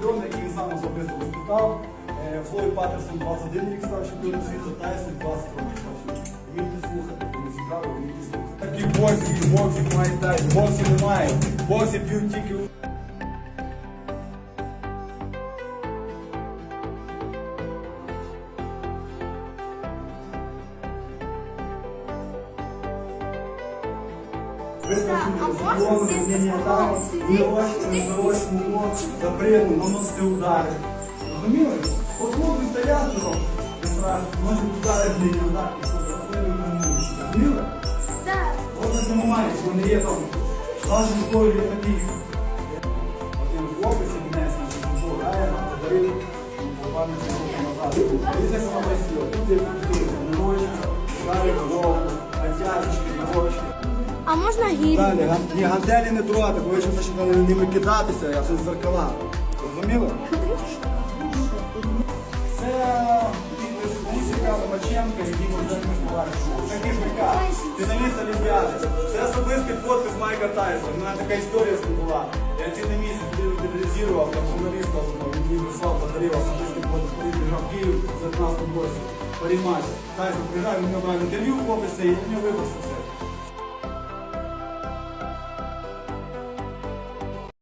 чемпіон, який сам особисто виступав. Е, Флойд Патерсон 21 рік став чемпіоном світу, Тайсон 20 років став чемпіоном. Вмійте слухати, коли цікаво, вмійте слухати. Такі боксів, боксів мають дай, боксів немає. Боксі б'ють тільки у запрягу, наносити удари. Розуміли? От хлопці стоять його, носять удари в лінію, так, і що заходили на вулицю. Розуміли? Так. От на цьому має, що не є там. Навіть в школі є такі. Один хлопець, кінець наш футбол грає, нам подарив, пам'ять року назад. Дивіться, як вона працює. Тут є культура, ножичка, шарик, голову, натяжечки, ножички. А можна гірі? Далі, ні, гантелі не трогати, бо ви ще почнете ними кидатися, а це зеркала. Розуміли? Це музика Ломаченка, який може товаришем. Це кишмика, фіналіст Олімпіади. Це особистий подпис Майка Тайсона. У мене така історія з ним була. Я цілий місяць деталізував, там журналіста він мені вислав, подарив особистий подпис, коли приїжджав в Київ в 19 році. Паріматч. Тайсон приїжджав, він мене брав інтерв'ю, хлопець, і я нього випустив все.